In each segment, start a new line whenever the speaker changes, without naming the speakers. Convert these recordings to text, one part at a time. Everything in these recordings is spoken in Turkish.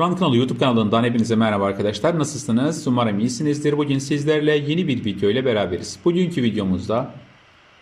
Kur'an kanalı YouTube kanalından hepinize merhaba arkadaşlar. Nasılsınız? Umarım iyisinizdir. Bugün sizlerle yeni bir video ile beraberiz. Bugünkü videomuzda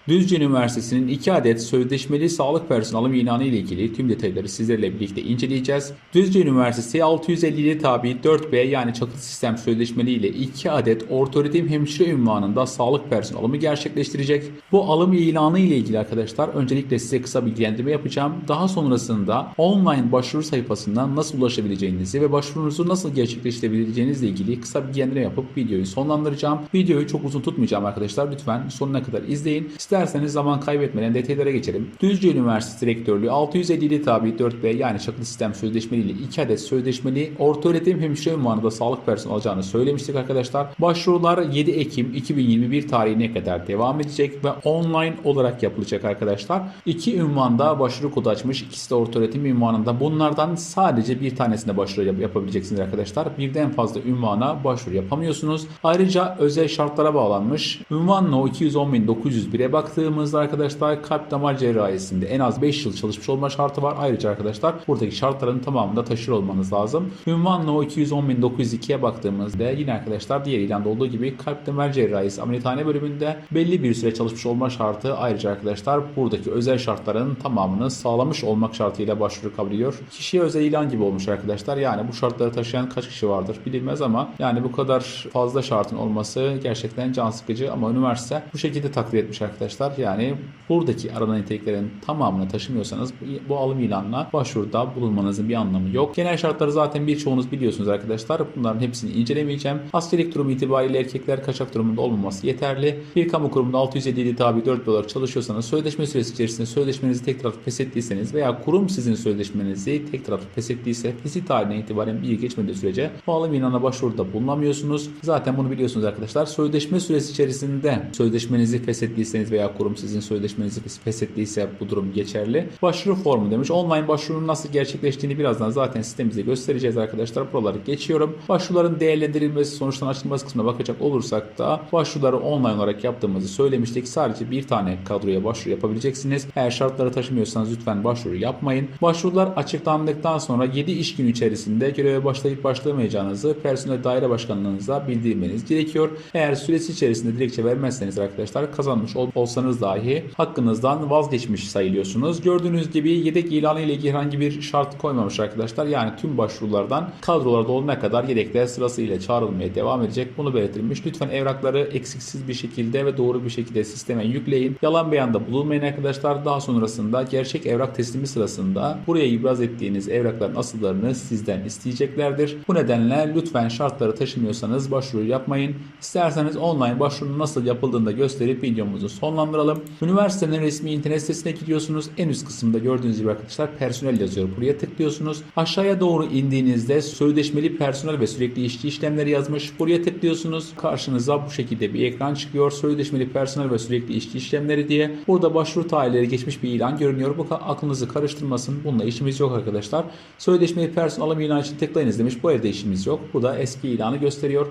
Düzce Üniversitesi'nin 2 adet sözleşmeli sağlık personeli ilanı ile ilgili tüm detayları sizlerle birlikte inceleyeceğiz. Düzce Üniversitesi 657 tabi 4B yani çakılı sistem sözleşmeli ile 2 adet ortoöğretim hemşire ünvanında sağlık personeli alımı gerçekleştirecek. Bu alım ilanı ile ilgili arkadaşlar öncelikle size kısa bilgilendirme yapacağım. Daha sonrasında online başvuru sayfasından nasıl ulaşabileceğinizi ve başvurunuzu nasıl gerçekleştirebileceğinizle ilgili kısa bilgilendirme yapıp videoyu sonlandıracağım. Videoyu çok uzun tutmayacağım arkadaşlar. Lütfen sonuna kadar izleyin. İsterseniz zaman kaybetmeden detaylara geçelim. Düzce Üniversitesi Rektörlüğü 657 tabi 4B yani çakılı sistem sözleşmeli ile 2 adet sözleşmeli ortaöğretim hemşire ünvanında sağlık personeli alacağını söylemiştik arkadaşlar. Başvurular 7 Ekim 2021 tarihine kadar devam edecek ve online olarak yapılacak arkadaşlar. İki ünvanda başvuru kodu açmış. İkisi de ortaöğretim ünvanında. Bunlardan sadece bir tanesine başvuru yap- yapabileceksiniz arkadaşlar. Birden fazla ünvana başvuru yapamıyorsunuz. Ayrıca özel şartlara bağlanmış. Ünvan No 210.901'e baktığımızda arkadaşlar kalp damar cerrahisinde en az 5 yıl çalışmış olma şartı var. Ayrıca arkadaşlar buradaki şartların tamamında taşır olmanız lazım. Ünvan No 210.902'ye baktığımızda yine arkadaşlar diğer ilanda olduğu gibi kalp damar cerrahisi ameliyathane bölümünde belli bir süre çalışmış olma şartı ayrıca arkadaşlar buradaki özel şartların tamamını sağlamış olmak şartıyla başvuru kabul ediyor. Kişiye özel ilan gibi olmuş arkadaşlar. Yani bu şartları taşıyan kaç kişi vardır bilinmez ama yani bu kadar fazla şartın olması gerçekten can sıkıcı ama üniversite bu şekilde takdir etmiş arkadaşlar. Yani buradaki aranan niteliklerin tamamını taşımıyorsanız bu- alım ilanına başvuruda bulunmanızın bir anlamı yok. Genel şartları zaten birçoğunuz biliyorsunuz arkadaşlar. Bunların hepsini incelemeyeceğim. Askerlik durumu itibariyle erkekler kaçak durumunda olmaması yeterli. Bir kamu kurumunda 657 tabi 4 olarak çalışıyorsanız sözleşme süresi içerisinde sözleşmenizi tek taraflı feshettiyseniz veya kurum sizin sözleşmenizi tek taraflı feshettiyse fesit tarihine itibaren bir yıl geçmediği sürece bu alım ilanına başvuruda bulunamıyorsunuz. Zaten bunu biliyorsunuz arkadaşlar. Sözleşme süresi içerisinde sözleşmenizi feshettiyseniz veya kurum sizin sözleşmenizi feshettiyse bu durum geçerli. Başvuru formu demiş. Online başvurunun nasıl gerçekleştiğini birazdan zaten sitemizde göstereceğiz arkadaşlar. Buraları geçiyorum. Başvuruların değerlendirilmesi sonuçtan açılması kısmına bakacak olursak da başvuruları online olarak yaptığımızı söylemiştik. Sadece bir tane kadroya başvuru yapabileceksiniz. Eğer şartları taşımıyorsanız lütfen başvuru yapmayın. Başvurular açıklandıktan sonra 7 iş günü içerisinde göreve başlayıp başlamayacağınızı personel daire başkanlığınıza bildirmeniz gerekiyor. Eğer süresi içerisinde dilekçe vermezseniz arkadaşlar kazanmış ol- olsanız dahi hakkınızdan vazgeçmiş sayılıyorsunuz. Gördüğünüz gibi yedek ilanı ile ilgili herhangi bir şart koymamış arkadaşlar. Yani tüm başvurulardan kadrolarda olana kadar yedekler sırasıyla çağrılmaya devam edecek. Bunu belirtilmiş. Lütfen evrakları eksiksiz bir şekilde ve doğru bir şekilde sisteme yükleyin. Yalan beyanda bulunmayın arkadaşlar. Daha sonrasında gerçek evrak teslimi sırasında buraya ibraz ettiğiniz evrakların asıllarını sizden isteyeceklerdir. Bu nedenle lütfen şartları taşımıyorsanız başvuru yapmayın. İsterseniz online başvurunun nasıl yapıldığını da gösterip videomuzu sonlandıralım. Üniversitenin resmi internet sitesine gidiyorsunuz. En üst kısımda gördüğünüz gibi arkadaşlar personel yazıyor. Buraya tıklıyorsunuz. Aşağıya doğru indiğinizde sözleşmeli personel ve sürekli işçi işlemleri yazmış. Buraya tıklıyorsunuz. Karşınıza bu şekilde bir ekran çıkıyor. Sözleşmeli personel ve sürekli işçi işlemleri diye. Burada başvuru tarihleri geçmiş bir ilan görünüyor. Bu aklınızı karıştırmasın. Bununla işimiz yok arkadaşlar. Sözleşmeli personel alım ilanı için tıklayınız demiş. Bu evde işimiz yok. Bu da eski ilanı gösteriyor.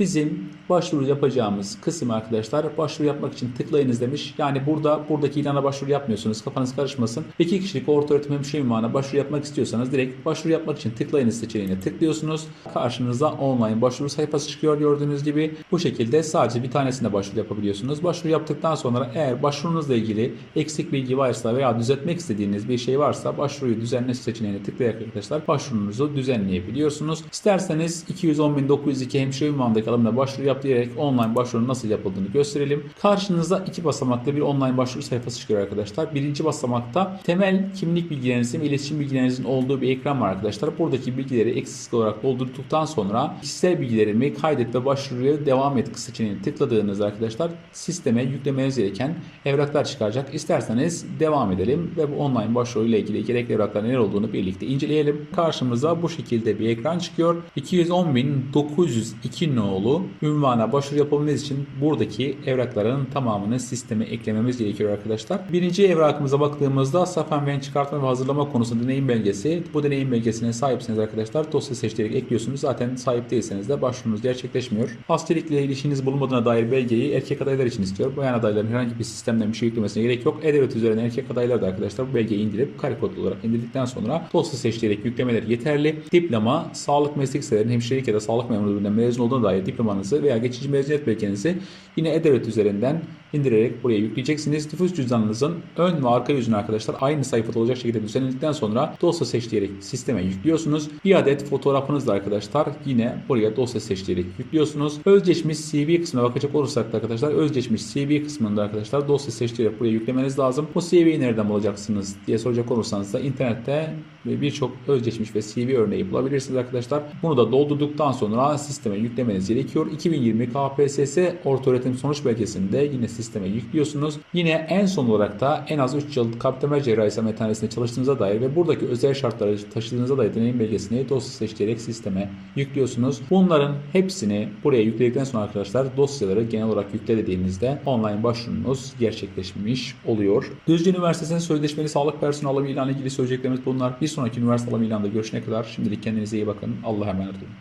Bizim başvuru yapacağımız kısım arkadaşlar başvuru yapmak için tıklayınız demiş. Yani burada buradaki ilana başvuru yapmıyorsunuz. Kafanız karışmasın. İki kişilik orta öğretim hemşire ünvanına başvuru yapmak istiyorsanız direkt başvuru yapmak için tıklayınız seçeneğine tıklıyorsunuz. Karşınıza online başvuru sayfası çıkıyor gördüğünüz gibi. Bu şekilde sadece bir tanesine başvuru yapabiliyorsunuz. Başvuru yaptıktan sonra eğer başvurunuzla ilgili eksik bilgi varsa veya düzeltmek istediğiniz bir şey varsa başvuruyu düzenle seçeneğine tıklayarak arkadaşlar başvurunuzu düzenleyebiliyorsunuz. İsterseniz 210.902 hemşire ünvanındaki alımına başvuru yap diyerek online başvurunun nasıl yapıldığını gösterelim. Karşınıza iki basamaklı bir online başvuru sayfası çıkıyor arkadaşlar. Birinci basamakta temel kimlik bilgilerinizin ve iletişim bilgilerinizin olduğu bir ekran var arkadaşlar. Buradaki bilgileri eksiksiz olarak doldurduktan sonra kişisel bilgilerimi kaydet ve başvuruya devam et seçeneğine tıkladığınızda arkadaşlar sisteme yüklemeniz gereken evraklar çıkacak. İsterseniz devam edelim ve bu online başvuru ile ilgili gerekli evraklar neler olduğunu birlikte inceleyelim. Karşımıza bu şekilde bir ekran çıkıyor. 210.902 no Ceyhanoğlu ünvana başvuru yapabilmemiz için buradaki evrakların tamamını sisteme eklememiz gerekiyor arkadaşlar. Birinci evrakımıza baktığımızda Safen Ven çıkartma ve hazırlama konusunda deneyim belgesi. Bu deneyim belgesine sahipseniz arkadaşlar dosya seçtirerek ekliyorsunuz. Zaten sahip değilseniz de başvurunuz gerçekleşmiyor. Astilikle ilişkiniz bulunmadığına dair belgeyi erkek adaylar için istiyor. Bayan adayların herhangi bir sistemden bir şey yüklemesine gerek yok. E-Devlet üzerinden erkek adaylar da arkadaşlar bu belgeyi indirip kare kodlu olarak indirdikten sonra dosya seçtirerek yüklemeleri yeterli. Diploma, sağlık meslek liselerinin hemşirelik ya da sağlık memurluğundan mezun olduğuna dair diplomanızı veya geçici mezuniyet belgenizi yine E-Devlet üzerinden indirerek buraya yükleyeceksiniz. Nüfus cüzdanınızın ön ve arka yüzünü arkadaşlar aynı sayfada olacak şekilde düzenledikten sonra dosya seçtirerek sisteme yüklüyorsunuz. Bir adet fotoğrafınız da arkadaşlar yine buraya dosya seçtirerek yüklüyorsunuz. Özgeçmiş CV kısmına bakacak olursak da arkadaşlar özgeçmiş CV kısmında arkadaşlar dosya seçtirerek buraya yüklemeniz lazım. Bu CV'yi nereden bulacaksınız diye soracak olursanız da internette birçok özgeçmiş ve CV örneği bulabilirsiniz arkadaşlar. Bunu da doldurduktan sonra sisteme yüklemeniz gerekiyor. 2020 KPSS ortaöğretim sonuç belgesinde yine sisteme yüklüyorsunuz. Yine en son olarak da en az 3 yıl kapitame cerrahisi ameliyathanesinde çalıştığınıza dair ve buradaki özel şartları taşıdığınıza dair deneyim belgesini dosya seçtirerek sisteme yüklüyorsunuz. Bunların hepsini buraya yükledikten sonra arkadaşlar dosyaları genel olarak yükle dediğinizde online başvurunuz gerçekleşmiş oluyor. Düzce Üniversitesi'nin sözleşmeli sağlık personeli alımı ilanı ilgili söyleyeceklerimiz bunlar. Bir sonraki üniversite alımı ilanında görüşene kadar şimdilik kendinize iyi bakın. Allah'a emanet olun.